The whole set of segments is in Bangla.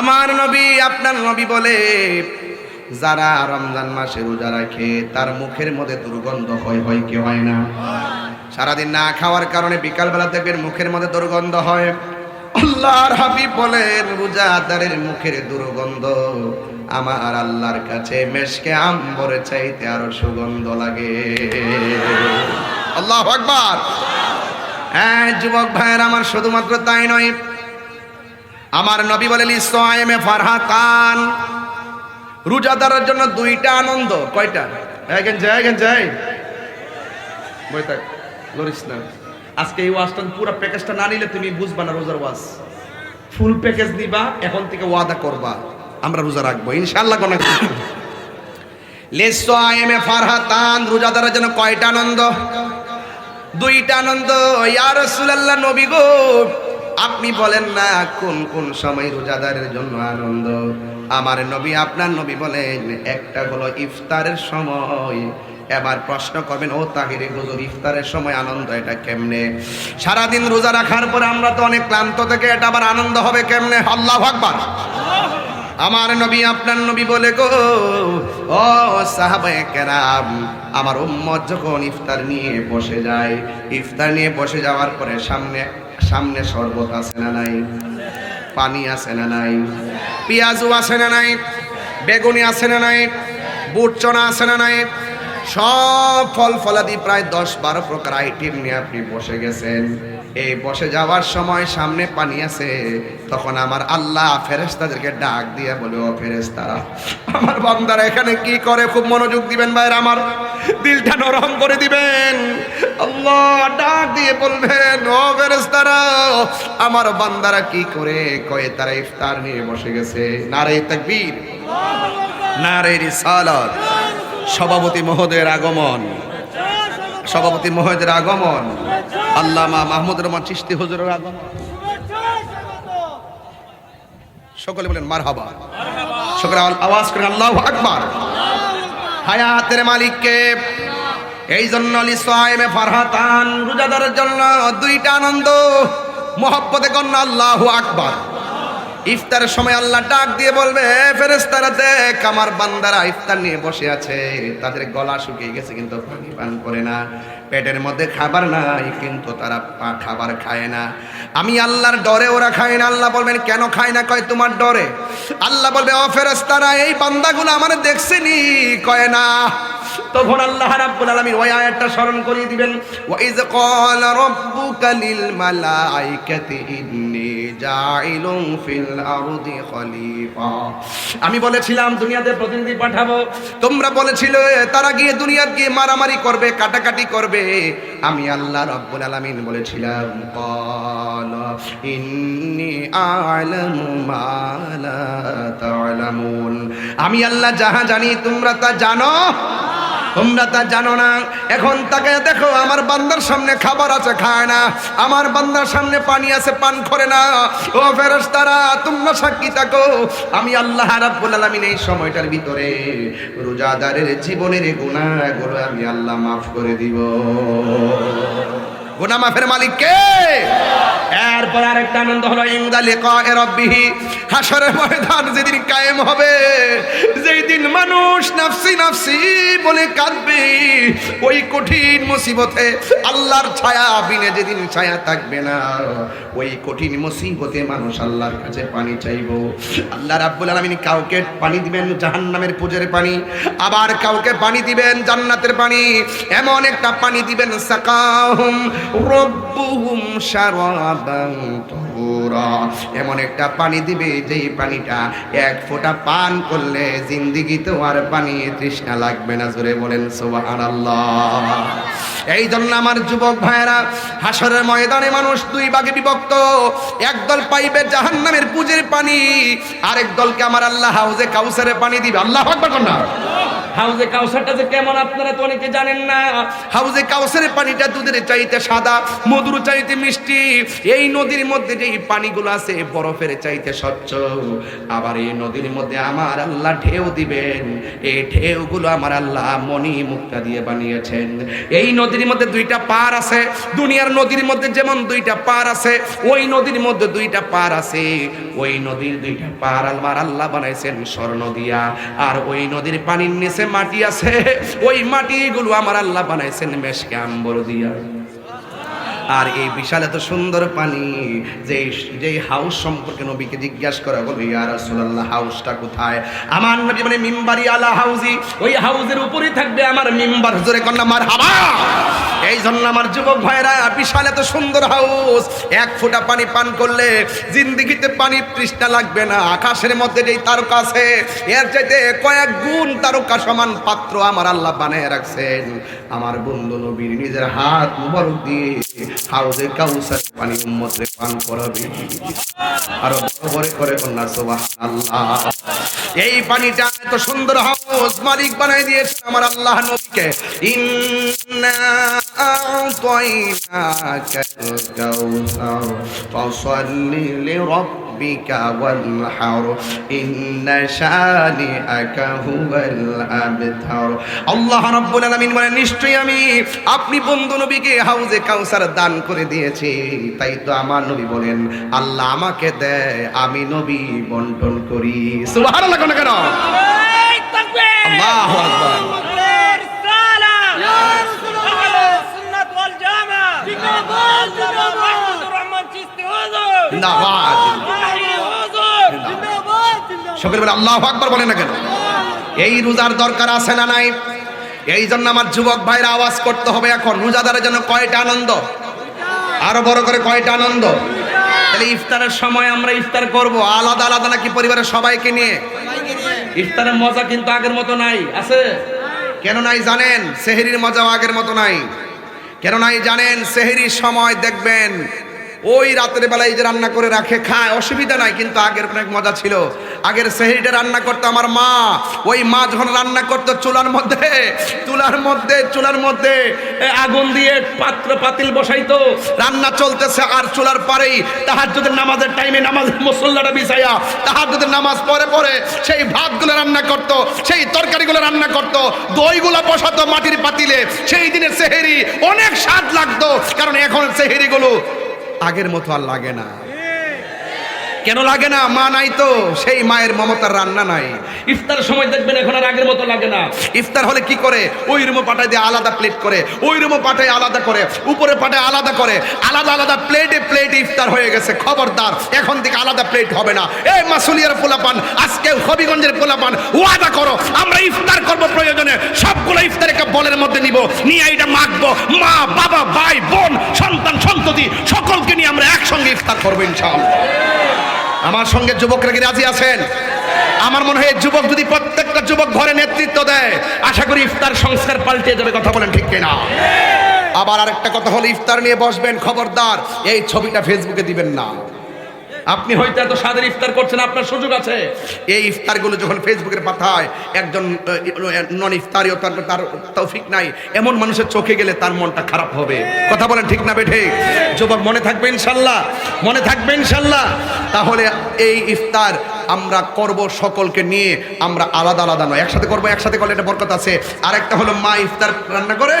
আমার নবী, আপনার নবী বলে, যারা রমজান মাসে রোজা রাখে, তার মুখের মধ্যে দুর্গন্ধ হয় হয় কি হয় না? সারাদিন না খাওয়ার কারণে বিকালবেলা দেখবেন মুখের মধ্যে দুর্গন্ধ হয়। আল্লাহর হাবিব বলেন, রোজাদারের মুখের দুর্গন্ধ আমার আল্লাহর কাছে মেশকে আম্বরে চাইতে আরও সুগন্ধ লাগে। আল্লাহ আকবার। হ্যাঁ যুবক ভাইয়ের, আমার শুধুমাত্র তাই নয় আমার নবী বলেন, ইসলামে ফারহাতান। রোজাদারের জন্য দুইটা আনন্দ, কয়টা? আজকে এই ওয়াজটা পুরো প্যাকেজটা না নিলে তুমি বুঝবা না রোজার ওয়াজ। ফুল প্যাকেজ দিবা এখন থেকে ওয়াদা করবা, আমরা রোজা রাখব, ইনশাআল্লাহ কোন রোজাদারের জন্য কয়টা আনন্দ? দুইটা আনন্দ, ইয়া রাসূলুল্লাহ নবী গো। আপনি বলেন না, কোন কোন সময় রোজাদারের জন্য আনন্দ? আমার নবী, আপনার নবী বলেন, একটা হলো ইফতারের সময়। এবার প্রশ্ন করবেন, ও তাহিরে হুজুর, ইফতারের সময় আনন্দ এটা কেমনে? সারাদিন রোজা রাখার পরে আমরা তো অনেক ক্লান্ত থেকে এটা আবার আনন্দ হবে কেমনে? আল্লাহ আকবার। আমার নবী, আপনার নবী বলে গো, ও সাহাবায়ে কেরাম, আমার উম্মত যখন ইফতার নিয়ে বসে যায়, ইফতার নিয়ে বসে যাওয়ার পরে সামনে সামনে শরবত আছে না নাই? পানি আছে না নাই? পেঁয়াজও আছে না নাই? বেগুনি আছে না নাই? বুট চনা আছে না নাই? সব ফল ফলাদি প্রায় দশ বারো প্রকার আইটেম নিয়ে আপনি বসে গেছেন। এই বসে যাওয়ার সময় সামনে পানি আছে, তখন আমার আল্লাহ ফেরেস্তাদেরকে ডাক দিয়ে বলে, ও ফেরেস্তারা আমার বান্দারা এখানে কি করে? খুব মনোযোগ দিবেন ভাইয়ের আমার। দিলটা নরম করে দিবেন। আল্লাহ ডাক দিয়ে বলবেন, ও ফেরেস্তারা আমার বান্দারা কি করে কয়ে, তারা ইফতার নিয়ে বসে গেছে। নারে তাকবীর, নারে রিসালাত। সভাপতি মহোদয়ের আগমন, সভাপতি মহোদয়ের আগমন, আল্লামা মাহমুদ রহমান চিস্তি হুজুরের আগমন। সকলে বলেন মার হাবা সকলে আওয়াজ করেন, আল্লাহ আকবার। হায়াতের মালিককে। এই জন্য লিসাইমে ফারহাতান রোজাদারের জন্য দুইটা আনন্দ, মহব্বতে কন্যা আল্লাহ আকবার। ইফতারের সময় আল্লাহ ডাক দিয়ে বলবে ফেরেস্তারা দেখ, আমার বান্দারা ইফতার নিয়ে বসে আছে। তাদের গলা শুকিয়ে গেছে, কিন্তু পানি পান করে না। পেটের মধ্যে খাবার নাই, কিন্তু তারা খাবার খায় না। আমি আল্লাহর ডরে ওরা খায় না। আল্লাহ বলবেন, কেন খায় না? কয়, তোমার ডরে। আল্লাহ বলবে, ও ফেরেস্তারা এই বান্দাগুলো আমার দেখছেনি? কয় না। তখন আল্লাহ রাব্বুল আলামিন ওই আয়াতটা স্মরণ করিয়ে দিবেন, ওয়া ইয ক্বালা রাব্বুকা লিল মালাইকাতি ইন্নী আমি বলেছিলাম, দুনিয়াতে প্রতিনিধি পাঠাবো। তোমরা বলেছিলে, তারা গিয়ে দুনিয়াত গিয়ে মারামারি করবে, কাটাকাটি করবে। আমি আল্লাহ রাব্বুল আলামিন বলেছিলাম ক্বালা ইন্নী আ'লামু আমি আল্লাহ যাহা জানি, তোমরা তা জানো। তোমরা তা জানো না। এখন তাকে দেখো, আমার বান্দার সামনে খাবার আছে, খায় না। আমার বান্দার সামনে পানি আছে, পান করে না। ও ফেরেশতারা, তোমরা সাক্ষী থাকো। আমি আল্লাহ রাব্বুল আলামিন এই সময়টার ভিতরে রোজাদারের জীবনের গুনাহগুলো আমি আল্লাহ মাফ করে দিব। গুনাহ মাফের মালিক কে? এরপর আরেকটা আনন্দ হলো ইংদা লিকা রাব্বিহি হাসরের ময়দান যেদিন কায়েম হবে যেই দিন মানুষ নাফসি নাফসি বলে কাঁদবে, ওই কঠিন মুসিবতে আল্লাহর ছায়া বিনে যেদিন ছায়া থাকবে না, ওই কঠিন মুসিবতে মানুষ আল্লাহর কাছে পানি চাইব। আল্লাহ রাব্বুল আলামিন কাউকে পানি দিবেন জাহান্নামের পুজোর পানি, আবার কাউকে পানি দিবেন জান্নাতের পানি, এমন একটা পানি দিবেন সাকাহুম রব্বুহুম শারাবান তুহুরা এমন একটা পানি দিবে যেই পানিটা এক ফোঁটা পান করলে জিন্দিগিতেও আর পানি তৃষ্ণা লাগবে না জোরে বলেন সুবহানাল্লাহ। এই জন্য আমার যুবক ভাইয়েরা হাসরের ময়দানে মানুষ দুই ভাগে বিভক্ত। একদল পাইবে জাহান্নামের পুজের পানি আরেক দলকে আমার আল্লাহ হাউজে কাউসারে পানি দিবে। আল্লাহ না। হাউজে কাউসারটা যে কেমন আপনারা তো অনেকে জানেন না। হাউজে কাউসারের পানিটা দুধের চাইতে সাদা মধুর চাইতে মিষ্টি। এই নদীর মধ্যে যে পানিগুলো আছে বরফের চাইতে স্বচ্ছ। আবার এই নদীর মধ্যে আমার আল্লাহ ঢেউ দিবেন। এই ঢেউগুলো আমার আল্লাহ মণি মুক্তা দিয়ে বানিয়েছেন। এই নদীর মধ্যে দুইটা পার আছে, দুনিয়ার নদীর মধ্যে যেমন দুইটা পার আছে, ওই নদীর মধ্যে দুইটা পার আছে। ওই নদীর দুইটা পার আলমার আল্লাহ বানাইছেন স্বর্ণ দিয়া। আর ওই নদীর পানির নিচে মাটি আছে, ওই মাটিগুলো আমার আল্লাহ বানাইছেন মেশকে আম্বর দিয়া। আর এই বিশাল এত সুন্দর পানি যে যে হাউস সম্পর্কে নবীকে জিজ্ঞাসা করা বলে ইয়া রাসূলুল্লাহ হাউসটা কোথায়? আমার নবী মানে মিম্বারি আলা হাউজি ওই হাউজের উপরেই থাকবে আমার মিম্বার। জোরে কন্যা মার হাবা এই জন্য আমার যুবক ভাইরা, বিশাল এত সুন্দর হাউস। এক ফোঁটা পানি পান করলে জিন্দিগিতে পানি তৃষ্ণা লাগবে না। আকাশের মধ্যে যেই তারকা আছে, এর চাইতে কয়েক গুণ তারকা সমান পাত্র আমার আল্লাহ বানিয়ে রাখছেন। আমার বন্ধু নবীর নিজের হাত মুবারক দিয়ে হাউজে কাউসার পানি উম্মতে পান করাবে। আর বড় করে করে কন্যা, সুবহানাল্লাহ। এই পানিটা এত সুন্দর হাউস মালিক বানাই দিয়েছে আমার আল্লাহ নবীকে। আল্লাহ নিশ্চয়ই আমি আপনি বন্ধু নবীকে হাউজে কাউসার দান করে দিয়েছি। তাই তো আমার নবী বলেন, আল্লাহ আমাকে দেয়, আমি নবী বন্টন করি। সুবহানাল্লাহ কেন কেন! সকলে বলে আল্লাহ আকবার। বলে না কেন? এই রোজার দরকার আছে না নাই? এই জন্য আমার যুবক ভাইরা আওয়াজ করতে হবে এখন। রোজাদারের জন্য কয়টা আনন্দ? আরও বড় করে কয়টা আনন্দ? তাহলে ইফতারের সময় আমরা ইফতার করব। আলাদা আলাদা নাকি পরিবারের সবাইকে নিয়ে? ইফতারের মজা কিন্তু আগের মতো নাই, আছে? কেন নাই জানেন? সেহেরির মজাও আগের মতো নাই। কেন নাই জানেন? সেহেরির সময় দেখবেন ওই রাতের বেলায় যে রান্না করে রাখে, খায়, অসুবিধা নাই, কিন্তু আগের অনেক মজা ছিল। আগের সেহেরিটা রান্না করতো আমার মা। ওই মা যখন রান্না করতো চুলার মধ্যে চুলার মধ্যে চুলার মধ্যে আগুন দিয়ে পাত্র পাতিল বসাইতো। রান্না চলতেছে আর চুলার পারেই। তাহার যদি নামাজের টাইমে নামাজ মুসল্লাটা বিছাইয়া তাহার যদি নামাজ পরে পরে সেই ভাতগুলো রান্না করত, সেই তরকারিগুলো রান্না করত, দইগুলো বসাতো মাটির পাতিলে। সেই দিনের সেহেরি অনেক স্বাদ লাগতো, কারণ এখন সেহেরিগুলো আগের মতো আর লাগে না। কেন লাগে না? মা নাই তো সেই মায়ের মমতার রান্না নাই। ইফতার সময় দেখবেন এখন আর আগের মতো লাগে না। ইফতার হলে কি করে? ওই রুমে পাঠায় দিয়ে আলাদা প্লেট করে ওই রুমে পাঠায় আলাদা করে উপরে পাঠায় আলাদা করে আলাদা আলাদা প্লেটে প্লেটে ইফতার হয়ে গেছে। খবরদার এখন থেকে আলাদা প্লেট হবে না। এই মাসুলিয়ার পোলাপান আজকে হবিগঞ্জের পোলাপান ওয়াদা করো আমরা ইফতার করব প্রয়োজনে। সবগুলো ইফতার একটা বলের মধ্যে নিব নিয়ে এটা মাখবো। মা বাবা ভাই বোন সন্তান সন্ততি সকলকে নিয়ে আমরা একসঙ্গে ইফতার করব ইনশাআল্লাহ। আমার সঙ্গে যুবকরা কি রাজি আছেন? আমার মনে হয় যুবক যদি প্রত্যেকটা যুবক ঘরে নেতৃত্ব দেয়, আশা করি ইফতার সংস্কার পাল্টে যাবে, কথা বলেন ঠিক কিনা? আবার আরেকটা কথা হলো, ইফতার নিয়ে বসবেন, খবরদার। এই ছবিটা ফেসবুকে দিবেন না। আপনি হয়তো এত সাদের ইফতার করছেন, আপনার সুযোগ আছে। এই ইফতারগুলো যখন ফেসবুকের পাঠায় একজন নন ইফতারিও তার তার তৌফিক নাই, এমন মানুষের চোখে গেলে তার মনটা খারাপ হবে। কথা বলেন ঠিক না বেঠে? যুবক, মনে থাকবে ইনশাল্লাহ, মনে থাকবে ইনশাল্লাহ। তাহলে এই ইফতার আমরা করব সকলকে নিয়ে, আমরা আলাদা আলাদা নয়। একসাথে করব, একসাথে করলে এটা বরকত আছে। আরেকটা হলো মা ইফতার রান্না করে,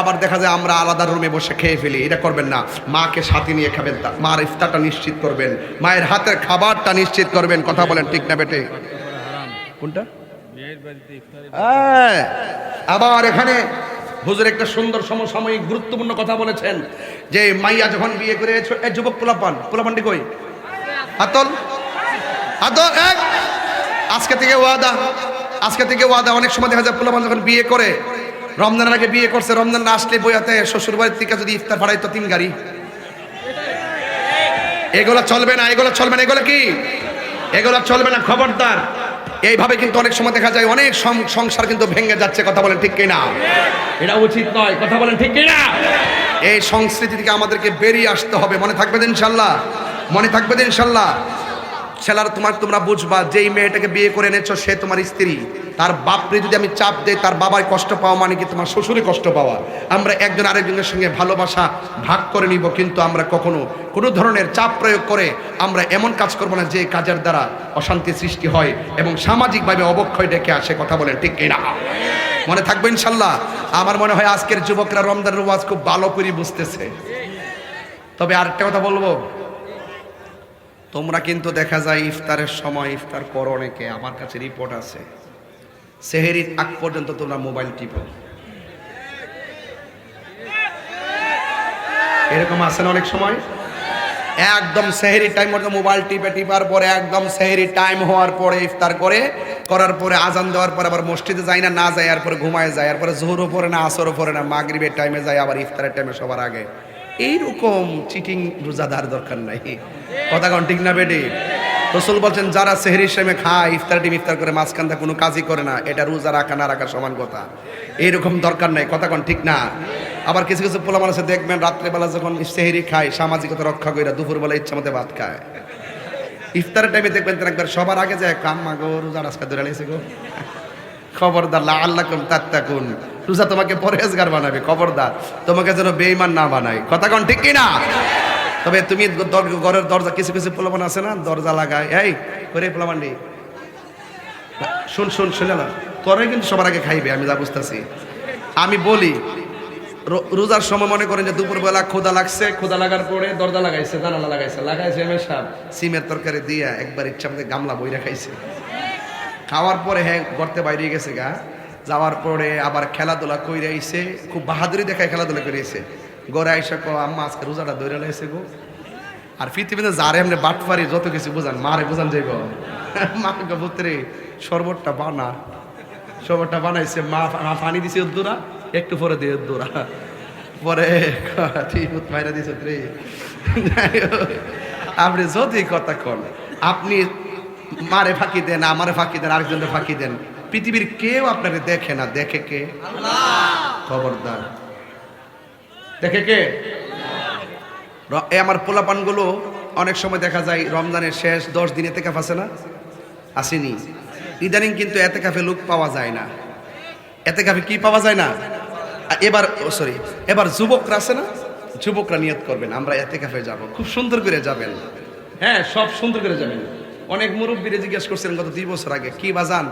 আবার দেখা যায় আমরা আলাদা রুমে বসে খেয়ে ফেলি। এটা করবেন না। মাকে সাথে নিয়ে খাবেন তা মার ইফতারটা নিশ্চিত করবেন। মায়ের হাতের খাবারটা নিশ্চিত করবেন। কথা বলেন ঠিক না বেটে কোনটা? আবার এখানে হুজুর একটা সুন্দর সমসাময়িক গুরুত্বপূর্ণ কথা বলেছেন। যে মাইয়া যখন বিয়ে করে যুবক পোলাপান, পোলাপানটি কই? হাতল? এক আজকে থেকে ওয়াদা আজকে থেকে ওয়াদা অনেক সময় দেখা যায় পোলাপান যখন বিয়ে করে রমজানের আগে বিয়ে করছে রমজান না আসলে বইয়াতে শ্বশুর বাড়ির থেকে যদি ইফতার ভাড়াই তো তিন গাড়ি। এগুলো চলবে না এগুলো চলবে না এগুলো কি? এগুলো চলবে না খবরদার। এইভাবে কিন্তু অনেক সময় দেখা যায় অনেক সংসার কিন্তু ভেঙে যাচ্ছে কথা বলেন ঠিক কিনা? এটা উচিত নয় কথা বলেন ঠিক কিনা? এই সংস্কৃতি থেকে আমাদেরকে বেরিয়ে আসতে হবে মনে থাকবে ইনশাল্লাহ মনে থাকবে ইনশাল্লাহ। ছেলার, তোমার তোমরা বুঝবা, যেই মেয়েটাকে বিয়ে করে এনেছো, সে তোমার স্ত্রী। তার বাপরে যদি আমি চাপ দেই, তার বাবাই কষ্ট পাওয়া মানে কি তোমার শ্বশুরে কষ্ট পাওয়া? আমরা একজন আরেকজনের সঙ্গে ভালোবাসা ভাগ করে নিব, কিন্তু আমরা কখনো কোনো ধরনের চাপ প্রয়োগ করে আমরা এমন কাজ করব না যে কাজের দ্বারা অশান্তি সৃষ্টি হয় এবং সামাজিকভাবে অবক্ষয় ডেকে আসে, কথা বলেন ঠিক কিনা মনে থাকবে ইনশাল্লাহ? আমার মনে হয় আজকের যুবকরা রমজানের ওয়াজ খুব ভালো করে বুঝতেছে। তবে আরেকটা কথা বলব তোমরা কিন্তু দেখা যায় ইফতারের সময়, ইফতার করো অনেকে, আমার কাছে রিপোর্ট আছে, সেহেরির আগ পর্যন্ত তোমরা মোবাইল টিপো। এরকম আছে না অনেক সময়? একদম সেহেরি টাইম মতো মোবাইল টিপে, টিপার পরে, একদম সেহেরি টাইম হওয়ার পরে ইফতার করে, করার পরে আজান দেওয়ার পরে আবার মসজিদে যায় না না যায়, এরপরে ঘুমায় যায়, এরপরে জোহরও পরে না আসরও পরে না, মাগরিবের টাইমে যায়, আবার ইফতারের টাইমে সবার আগে। এইরকম চিটিং রোজাদার দরকার নাই। কথা কন ঠিক না বেডি? রসুল বলছেন, যারা সেহরির টাইমে খায়, ইফতার টিম ইফতার করে মাঝখানটা কোনো কাজই করে না, এটা রোজা রাখা, না রাখা সমান কথা। এইরকম দরকার নাই, কথা কন ঠিক না। আবার কিছু কিছু পোলা মানুষ দেখবেন রাত্রেবেলা যখন সেহরি খায়, সামাজিকতা রক্ষা করে দুপুরবেলা ইচ্ছা মতো ভাত খায়। ইফতারের টাইমে দেখবেন তারা একবার সবার আগে যায় কাম্মা গো, রোজা রাস্তা ধরে গো। খবরদার আল্লাহ কুম তাত্তাকুন। রোজা তোমাকে পরেজগার বানাবে, খবরদার। তোমাকে যেন বেইমান না বানায়। কথা কন ঠিক কিনা? তবে তুমি ঘরের দরজা কিছু কিছু পোলাপান আছে না? দরজা লাগায়। এই করে পোলাপান্ডি শুন শুন, শুনে না তোরে কিন্তু সবার আগে খাইবে, আমি যা বুঝতেছি। আমি বলি রোজার সময় মনে করেন যে দুপুরবেলা খোদা লাগছে খোদা লাগার পরে দরজা লাগাইছে, জানালা লাগাইছে লাগাইছে এমএ সাহেব সিমের তরকারি দিয়া একবার ইচ্ছা মতো গামলা বইরা খাইছে। খাওয়ার পরে হ্যাঁ গর্তে বাইরে গেছে গা। যাওয়ার পরে আবার খেলাধুলা কইরে আইসে খুব বাহাদুরি দেখায় খেলাধুলা করে আইসে গড়ে আইসা ক আম্মা, আজকে রোজাটা দৌড়ে লাইছে গো। আর পৃথিবীতে যারে এমনি বাটপারি যত কিছু বুঝান, মারে বুঝান যাইব। মা পুত্রে, শরবতটা বানা। শরবতটা বানাইছে, মা পানি দিছে উদ্দুরা, একটু পরে দিয়ে উদ্দুরা। পরে মাইরা দিছে রে আপনি যদি কথা কন, আপনি মারে ফাঁকি দেন, আমারে ফাঁকি দেন, আরেকজনের ফাঁকি দেন পৃথিবীর কেউ আপনাকে দেখে না দেখে কে? খবরদার। দেখে কে? এই আমার পোলাপানগুলো অনেক সময় দেখা যায় রমজানের শেষ দশ দিন এতে কাফ আছে না? আসেনি। ইদানিং কিন্তু এতে কাফে লোক পাওয়া যায় না। এতে কাফে কি পাওয়া যায় না? এবার সরি এবার যুবকরা আছে না? যুবকরা নিয়ত করবেন আমরা এতে কাফে যাব। খুব সুন্দর করে যাবেন। হ্যাঁ সব সুন্দর করে যাবেন। অনেক মুরব্বীরে জিজ্ঞেস করছিলেন গত দুই বছর আগে কি বাজান?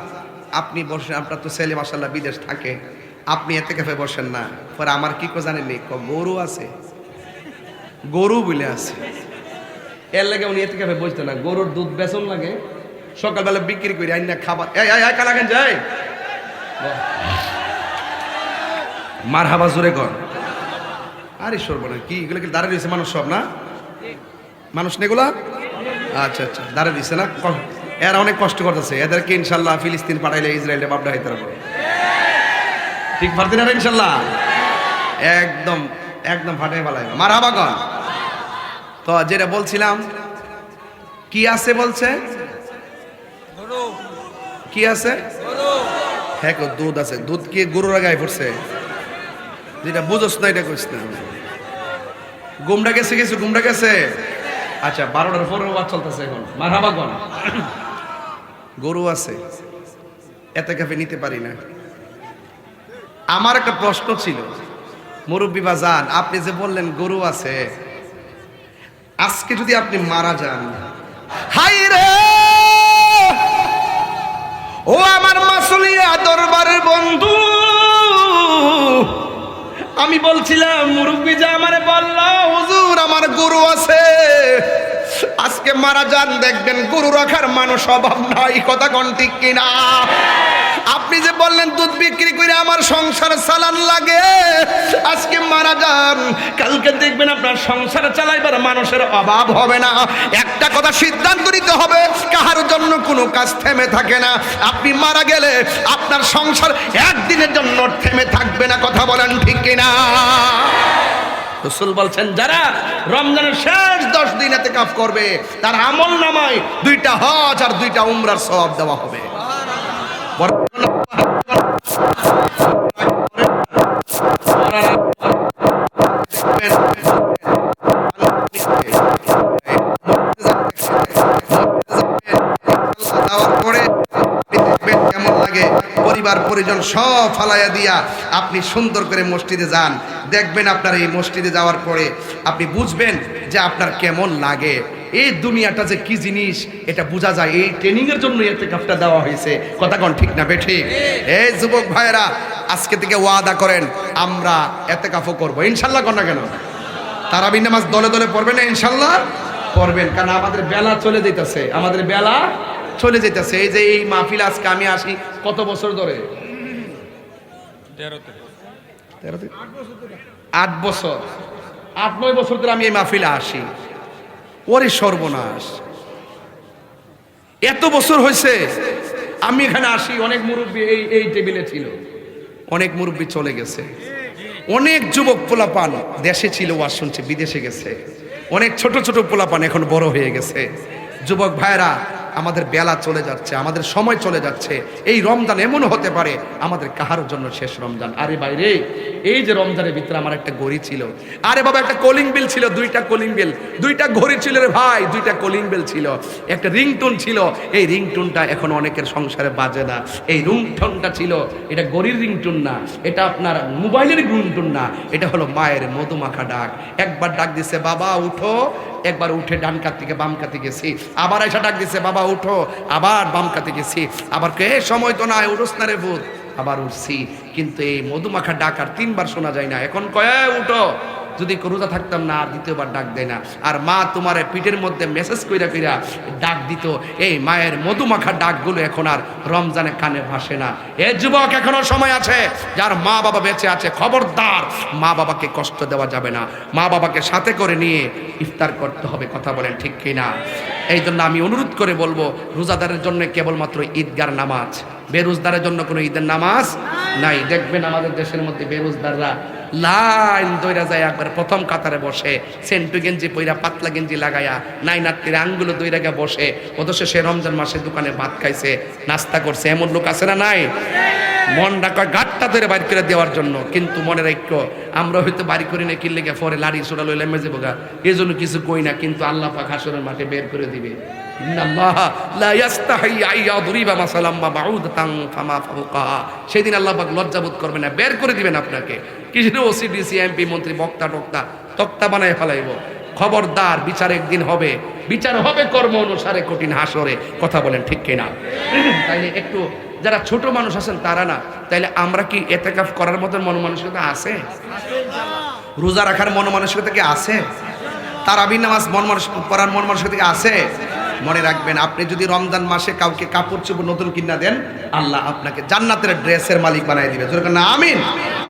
আপনি বসেন, আপনার তো ছেলে মাসাল্লাহ বিদেশ থাকে। আপনি এতে কাফে বসেন না। পরে আমার কি কো জানেননি গরু আছে। গরু বলে আছে। এর লাগে উনি এতে কাফে বসতে না। গরুর দুধ বেসন লাগে। সকালবেলা বিক্রি করি, আইন খাবার। এই এই যাই। মার হাবা জোরে কর। আরে সর্বনা কি? এগুলো কি দাঁড়িয়ে রয়েছে মানুষ সব, না? মানুষ নেগুলা আচ্ছা আচ্ছা দাঁড়িয়ে দিচ্ছে না? এরা অনেক কষ্ট করতেছে। এদেরকে ইনশাল্লাহ ফিলিস্তিন পাঠাইলে ইসরায়েলে বাপডা হাইতে পারে ঠিক পারতেন না ইনশাল্লাহ? একদম একদম ফাটাই পালাই মার হাবা কর। তো যেটা বলছিলাম, কি আছে বলছে? কি আছে? হ্যাঁ দুধ আছে। দুধ কি গরুর গায়ে পড়ছে? যেটা বুঝোস না, এটা কইস না। গুমটা গেছে গেছে গুমটা গেছে? আচ্ছা বারোটার পরে ওয়াজ চলতেছে এখন। মারহাবা কোন গরু আছে, এতে কাফে নিতে পারি না। আমার একটা প্রশ্ন ছিল, মুরব্বী বা যান আপনি যে বললেন গরু আছে, আজকে যদি আপনি মারা যান হাই রে! ও আমার মাসুলিয়া দরবারের বন্ধু, আমি বলছিলাম, মুরব্বী যা আমারে বলল, হুজুর, আমার গরু আছে। আজকে মারা যান, দেখবেন গরু রাখার মানুষ অভাব নাই, কথা কোন ঠিক কিনা? আপনি যে বললেন, দুধ বিক্রি করে আমার সংসার চালান লাগে, আজকে মারা যান। কালকে দেখবেন আপনার সংসার চালাইবার মানুষের অভাব হবে না। একটা কথা সিদ্ধান্ত নিতে হবে, কাহার জন্য কোনো কাজ থেমে থাকে না। আপনি মারা গেলে আপনার সংসার একদিনের জন্য থেমে থাকবে না, কথা বলেন ঠিক কিনা? রসুল বলছেন, যারা রমজানের শেষ দশ দিন এতে কাফ করবে, তার আমল নামায় দুইটা হজ আর দুইটা উমরার সব দেওয়া হবে। পরিবার, পরিজন সব ফালাইয়া দিয়া আপনি সুন্দর করে মসজিদে যান। দেখবেন আপনার এই মসজিদে যাওয়ার পরে আপনি বুঝবেন যে আপনার কেমন লাগে। এই দুনিয়াটা যে কি জিনিস, এটা বোঝা যায়। এই ট্রেনিং এর জন্য এতে কাপটা দেওয়া হয়েছে। কথা ঠিক না বেঠিক এই যুবক ভাইরা আজকে থেকে ওয়াদা করেন, আমরা এতে কাফও করব। ইনশাল্লাহ কোন না কেন? তারাবি নামাজ দলে দলে পড়বেন না ইনশাল্লাহ? পড়বেন। কারণ আমাদের বেলা চলে যেতেছে আমাদের বেলা চলে যেতেছে এই যে এই মাহফিল আজকে আমি আসি কত বছর ধরে? আট বছর। আট, নয় বছর ধরে আমি এই মাহফিলে আসি। ওরে সর্বনাশ। এত বছর হয়েছে, আমি এখানে আসি, অনেক মুরব্বী এই এই টেবিলে ছিল। অনেক মুরব্বী চলে গেছে। অনেক যুবক পোলাপান দেশে ছিল ওয়াজ শুনছে বিদেশে গেছে। অনেক ছোট ছোট পোলাপান এখন বড় হয়ে গেছে। যুবক ভাইরা আমাদের বেলা চলে যাচ্ছে, আমাদের সময় চলে যাচ্ছে। এই রমজান এমন হতে পারে, আমাদের কাহার জন্য শেষ রমজান? আরে বাইরে, এই যে রমজানের ভিতরে আমার একটা গড়ি ছিল। আরে বাবা, একটা কলিং বিল ছিল, দুইটা কলিং বিল দুইটা ঘড়ি ছিল রে ভাই, দুইটা কলিং বেল ছিল। একটা রিংটোন ছিল। এই রিংটোনটা এখন অনেকের সংসারে বাজে না। এই রিংটোনটা ছিল, এটা গড়ির রিংটোন না, এটা আপনার মোবাইলের রিংটোন না, এটা হলো মায়ের মধুমাখা ডাক। একবার ডাক দিছে, বাবা, উঠো। একবার উঠে ডান কাত থেকে বাম কাতে গেছি আবার এসে ডাক দিছে, বাবা উঠো, আবার বাম কাতে গেছি। আবার কে? সময় তো নাই উঠোস না রে ভূত। আবার উঠছি কিন্তু এই মধুমাখা ডাকার তিনবার শোনা যায় না। এখন কয়ে উঠো। যদি রোজা থাকতাম না, আর দ্বিতীয়বার ডাক দেয় না। আর মা তোমার পিঠের মধ্যে মেসেজ কইরা কইরা ডাক দিত, এই মায়ের মধুমাখা ডাকগুলো এখন আর রমজানে কানে ভাসে না। এ যুবক, এখনও সময় আছে, যার মা বাবা বেঁচে আছে, খবরদার। মা বাবাকে কষ্ট দেওয়া যাবে না। মা বাবাকে সাথে করে নিয়ে ইফতার করতে হবে, কথা বলেন ঠিক কিনা? এই জন্য আমি অনুরোধ করে বলব, রোজাদারের জন্য কেবলমাত্র ঈদগার নামাজ। বেরোজদারের জন্য কোনো ঈদের নামাজ নাই। দেখবেন আমাদের দেশের মধ্যে বেরোজদাররা লাইন দইরা যায় একবার, প্রথম কাতারে বসে। সেন্টু গেঞ্জি পইরা, পাতলা গেঞ্জি লাগায়া নাই নাত্তির আঙ্গুলো দইরা গিয়ে বসে। অথচ সে রমজান মাসে দোকানে ভাত খাইছে, নাস্তা করছে। এমন লোক আছে না নাই? মন ডাকা গাটটা ধরে বাড়ি করে দেওয়ার জন্য। কিন্তু মনে ঐক্য আমরা হয়তো বাড়ি করি না কিনলে পরে লাড়ি সোড়া লইলে মেজে বোগা। এই জন্য কিছু কই না, কিন্তু আল্লাহ পাক হাসরের মাঠে বের করে দিবে। সেদিন লজ্জাবোধ করবে না, বের করে দিবেন আপনাকে। কিছু ওসিডিসি এমপি মন্ত্রী, বক্তা, টক্তা, তক্তা বানায় ফেলাইব। খবরদার, বিচার একদিন হবে। বিচার হবে কর্ম অনুসারে কঠিন হাসরে। কথা বলেন ঠিক কিনা? তাইলে একটু যারা ছোট মানুষ আছেন তারা না, তাইলে আমরা কি এতেকাফ করার মতন মন মানসিকতা আছে? রোজা রাখার মন মানসিকতা কি আছে? তারাবি নামাজ মন মানস পড়ার মন মানসিকতা কি আছে? মনে রাখবেন, আপনি যদি রমজান মাসে কাউকে কাপড় চোপড় নতুন কিনা দেন, আল্লাহ আপনাকে জান্নাতের ড্রেসের মালিক বানাই দিবে। আমিন।